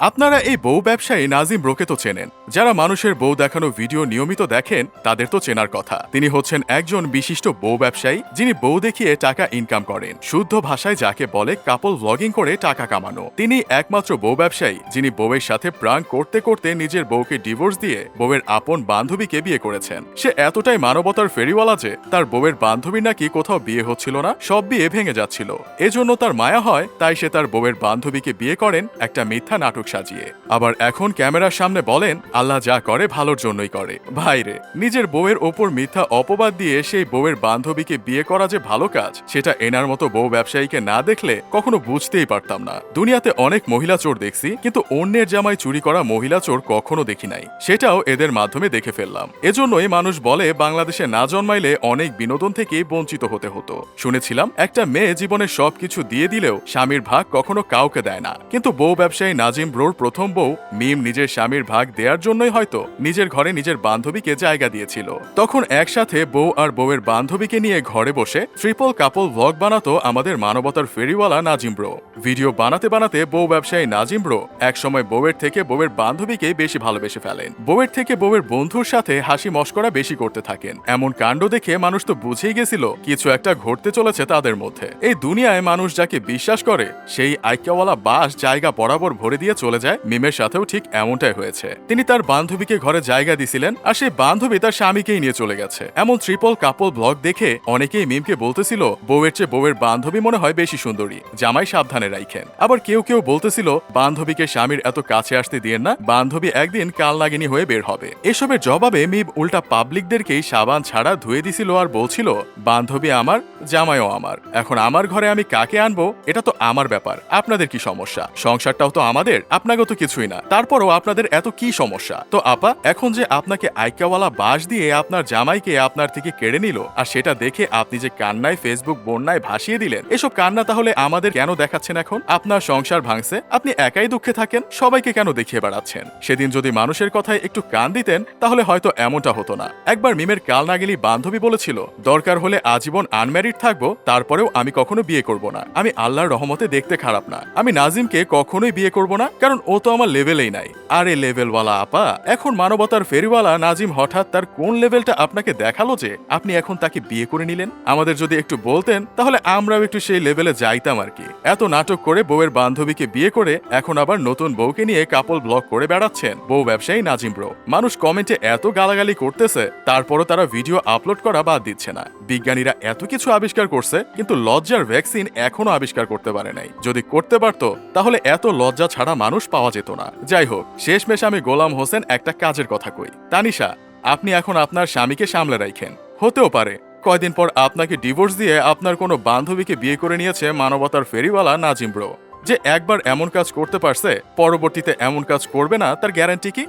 আপনারা এই বউ ব্যবসায়ী নাজিম ব্রোকে তো চেনেন। যারা মানুষের বউ দেখানো ভিডিও নিয়মিত দেখেন, তাদের তো চেনার কথা। তিনি হচ্ছেন একজন বিশিষ্ট বউ ব্যবসায়ী, যিনি বউ দেখিয়ে টাকা ইনকাম করেন। শুদ্ধ ভাষায় যাকে বলে কাপল ব্লগিং করে টাকা কামানো। তিনি একমাত্র বউ ব্যবসায়ী, যিনি বউয়ের সাথে প্রাণ করতে করতে নিজের বউকে ডিভোর্স দিয়ে বউয়ের আপন বান্ধবীকে বিয়ে করেছেন। সে এতটাই মানবতার ফেরিওয়ালা যে, তার বউয়ের বান্ধবী নাকি কোথাও বিয়ে হচ্ছিল না, সব বিয়ে ভেঙে যাচ্ছিল। এজন্য তার মায়া হয়, তাই সে তার বউয়ের বান্ধবীকে বিয়ে করেন, একটা মিথ্যা নাটক সাজিয়ে। আবার এখন ক্যামেরার সামনে বলেন, আল্লাহ যা করে ভালোর জন্যই করে। ভাইরে নিজের বউয়ের ওপর মিথ্যা অপবাদ দিয়ে সেই বউয়ের বান্ধবীকে বিয়ে করা যে ভালো কাজ, সেটা এনার মতো বউ ব্যবসায়ীকে না দেখলে কখনো বুঝতেই পারতাম না। দুনিয়াতে অনেক মহিলা চোর দেখছি, কিন্তু অন্যের জামাই চুরি করা মহিলা চোর কখনো দেখি নাই। সেটাও এদের মাধ্যমে দেখে ফেললাম। এজন্যই মানুষ বলে, বাংলাদেশে না জন্মাইলে অনেক বিনোদন থেকে বঞ্চিত হতে হতো। শুনেছিলাম, একটা মেয়ে জীবনে সবকিছু দিয়ে দিলেও স্বামীর ভাগ কখনো কাউকে দেয় না। কিন্তু বউ ব্যবসায়ী নাজিম ব্রোর প্রথম বউ মিম নিজের স্বামীর ভাগ দেওয়ার জন্যই হয়তো নিজের ঘরে নিজের বান্ধবীকে জায়গা দিয়েছিল। তখন একসাথে বউ আর বউয়ের বান্ধবীকে নিয়ে ঘরে বসে ট্রিপল কাপল ভ্লগ বানাতো আমাদের মানবতার ফেরিওয়ালা নাজিম ব্রো। ভিডিও বানাতে বানাতে বউ ব্যবসায়ী নাজিম ব্রো একসময় বউয়ের থেকে বউয়ের বান্ধবীকে বেশি ভালোবেসে ফেলেন। বউয়ের থেকে বউয়ের বন্ধুর সাথে হাসি মস্করা বেশি করতে থাকেন। এমন কাণ্ড দেখে মানুষ তো বুঝেই গেছিল কিছু একটা ঘটতে চলেছে তাদের মধ্যে। এই দুনিয়ায় মানুষ যাকে বিশ্বাস করে, সেই আইক্যাওয়ালা বাস জায়গা বরাবর ভরে দিয়ে চলে যায়। মিমের সাথেও ঠিক এমনটাই হয়েছে। তিনি তার বান্ধবীকে ঘরে জায়গা দিছিলেন আর সেই বান্ধবী তার স্বামীকেই নিয়ে চলে গেছে। এমন ট্রিপল কাপল ব্লগ দেখে অনেকেই মিমকে বলতেছিল, বউয়ের চেয়ে বউয়ের বান্ধবী মনে হয় বেশি সুন্দরী। জামাই সাবধানে রাইখেন। আবার কেউ কেউ বলতেছিল, বান্ধবীকে স্বামীর এত কাছে আসতে দিয়েন না, বান্ধবী একদিন কাল নাগিনী হয়ে বের হবে। এসবের জবাবে মিম উল্টা পাবলিকদেরকেই সাবান ছাড়া ধুয়ে দিছিল আর বলছিল, বান্ধবী আমার, জামাইও আমার। এখন আমার ঘরে আমি কাকে আনব, এটা তো আমার ব্যাপার। আপনাদের কি সমস্যা? সংসারটাও তো আমাদের। আপনাকে তো কিছুই না। তারপরও আপনাদের এত কি সমস্যা? তো আপা, এখন যে আপনাকে আইকাওয়ালা বাস দিয়ে আপনার জামাইকে আপনার থেকে কেড়ে নিল, আর সেটা দেখে আপনি যে কান্নায় ফেসবুক বন্যায় ভাসিয়ে দিলেন, এসব কান্না তাহলে আমাদের কেন দেখাচ্ছেন এখন? আপনার সংসার ভাঙছে, আপনি একাই দুঃখে থাকেন, সবাইকে কেন দেখিয়ে বেড়াচ্ছেন? সেদিন যদি মানুষের কথায় একটু কান দিতেন, তাহলে হয়তো এমনটা হতো না। একবার মিমের কাল নাগিলি বান্ধবী বলেছিল, দরকার হলে আজীবন আনম্যারিড থাকব, তারপরেও আমি কখনো বিয়ে করব না। আমি আল্লাহর রহমতে দেখতে খারাপ না। আমি নাজিমকে কখনোই বিয়ে করব না কারণ ও তো আমার লেভেলেই নাই। আরে লেভেলওয়ালা আপা, এখন মানবতার ফেরিওয়ালা নাজিম হঠাৎ তার কোন লেভেলটা আপনাকে দেখাল যে আপনি এখন তাকে বিয়ে করে নিলেন? আমাদের যদি একটু বলতেন, তাহলে আমরাও একটু সেই লেভেলে যাইতাম আর কি। এত নাটক করে বউয়ের বান্ধবীকে বিয়ে করে এখন আবার নতুন বউকে নিয়ে কাপল ব্লগ করে বেড়াচ্ছেন। বউ ব্যবসায়ী নাজিম ব্রো মানুষ কমেন্টে এত গালাগালি করতেছে, তারপরও তারা ভিডিও আপলোড করা বাদ দিচ্ছে না। বিজ্ঞানীরা এত কিছু আবিষ্কার করছে, কিন্তু লজ্জার ভ্যাকসিন এখনও আবিষ্কার করতে পারে নাই। যদি করতে পারত, তাহলে এত লজ্জা ছাড়া মানুষ পাওয়া যেত না। যাই হোক শেষমেশ আমি গোলাম হোসেন একটা কাজের কথা কই। তানিশা, আপনি এখন আপনার স্বামীকে সামলে রাখেন হতেও পারে, কয়দিন পর আপনাকে ডিভোর্স দিয়ে আপনার কোনো বান্ধবীকে বিয়ে করে নিয়েছে মানবতার ফেরিওয়ালা নাজিম ব্রো যে একবার এমন কাজ করতে পারছে, পরবর্তীতে এমন কাজ করবে না, তার গ্যারান্টি কি?